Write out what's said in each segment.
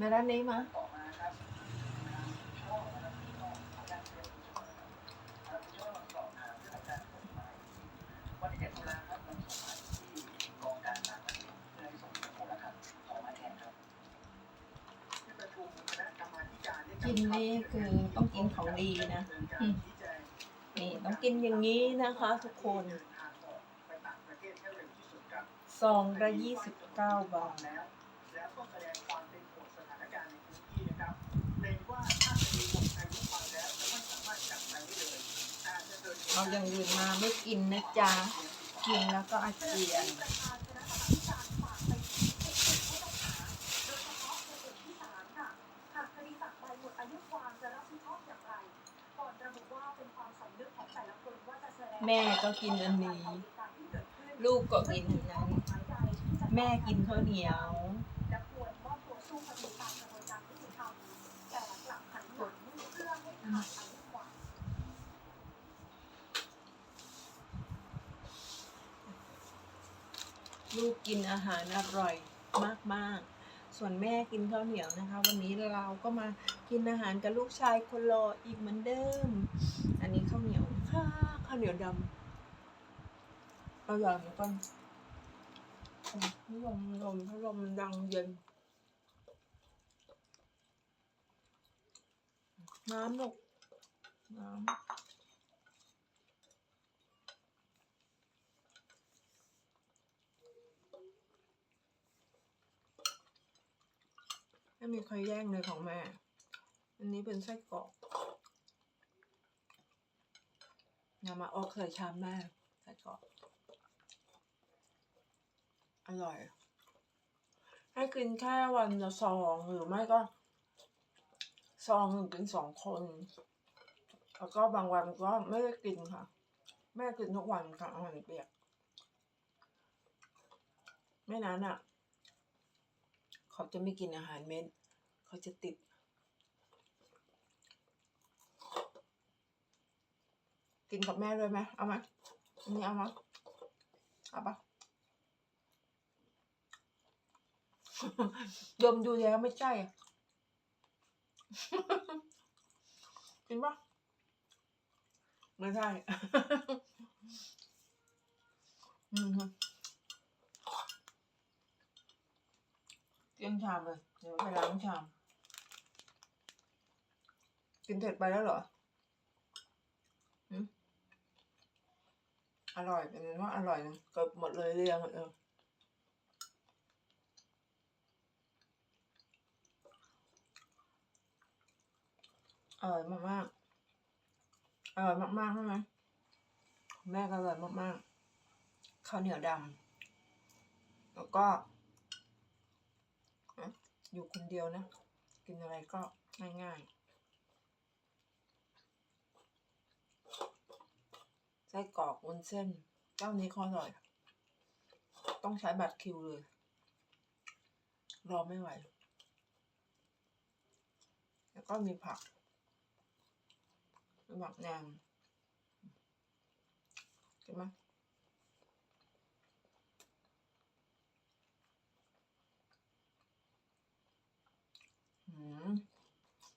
มาด้านนี้มากินนี่คือต้องกินของดีนะอืมนี่ต้องกินอย่างนี้นะคะทุกคนซองละยี่สิบเก้าบาท เอาอย่างอื่นมาไม่กินนะจ๊ะ กินแล้วก็อาเจียนหากคดีตักใบหมดอายุความจะรับผิดชอบอย่างไรก่อนระบุว่าเป็นความสำนึกของแต่ละคนว่าจะแสดงแม่ก็กินอันนี้ ลูกก็กินอันนั้น แม่กินข้าวเหนียว ลูกกินอาหารอร่อยมากๆ ส่วนแม่กินข้าวเหนียวนะคะ วันนี้เราก็มากินอาหารกับลูกชายคนรออีกเหมือนเดิม อันนี้ข้าวเหนียวค่ะข้าวเหนียวดำอร่อยเหมือนกันอืมลมลมพัดลมดังเย็นน้ำลูกน้ำ ไม่มีใครแย่งเลยของแม่ อันนี้เป็นไส้กรอกอย่ามาออกเคยชามแม่ไส้กรอกอร่อย ให้กินแค่วันละซองหรือไม่ก็ซองหนึ่งกินสองคน แล้วก็บางวันก็ไม่ได้กินค่ะ แม่กินทุกวันค่ะอาหารเปียก ไม่นั้นอะ เขาจะไม่กินอาหารเม็ด เขาจะติด กินกับแม่ด้วยไหมเอาไหมอันนี้เอาไหมเอาปะดมดูแล้วไม่ใช่กินปะไม่ใช่ อืมฮึกิน ชามเลยเดี๋ยวไปล้างชาม กินเสร็จไปแล้วเหรออร่อยเป็นว่าอร่อยเกือบหมดเลยเรียงหมดเลยอร่อยมากๆอร่อยมากๆใช่ไหมแม่ก็อร่อยมากๆข้าวเหนียวดำแล้วก็ อยู่คนเดียวนะ กินอะไรก็ง่ายๆไส้กรอกวุ้นเส้นเจ้านี้ก็อร่อย ต้องใช้บัตรคิวเลย รอไม่ไหว แล้วก็มีผักมีผักแนมเห็นไหม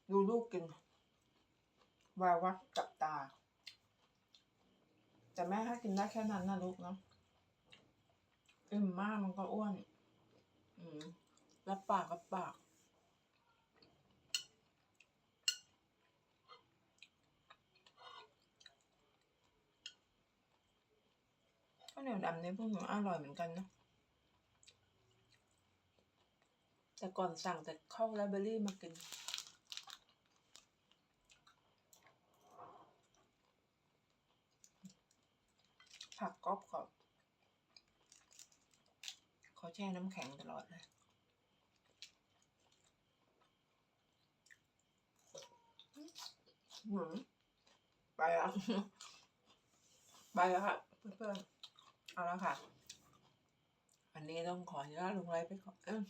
ดูลูกกินวาวัดกับตา แต่แม่ให้กินได้แค่นั้นนะลูกเนาะอิ่มมากมันก็อ้วน อืมรับปากรับปากข้าวเหนียวดำเนี่ยพวกหนูอร่อยเหมือนกันนะ แต่ก่อนสั่งแต่ข้าวไรเบอรี่มากิน ผักกรอบกรอบเขาแช่น้ำแข็งตลอดเลยหืมไปแล้วไปแล้วค่ะเพื่อนๆเอาแล้วค่ะ อันนี้ต้องขออนุญาตลงไลฟ์ไปก่อนเอ้ย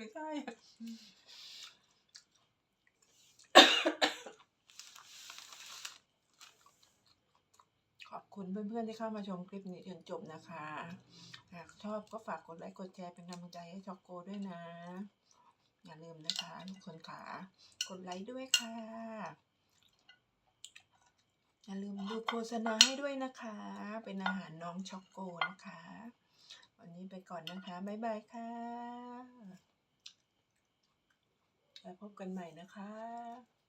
ไม่ใช่ขอบคุณเพื่อนๆที่เข้ามาชมคลิปนี้จนจบนะคะ หากชอบก็ฝากกดไลค์กดแชร์เป็นกำลังใจให้ช็อกโกด้วยนะ อย่าลืมนะคะทุกคนขากดไลค์ด้วยค่ะ อย่าลืมดูโฆษณาให้ด้วยนะคะ เป็นอาหารน้องช็อกโกนะคะ วันนี้ไปก่อนนะคะ บ๊ายบายค่ะ แล้วพบกันใหม่นะคะ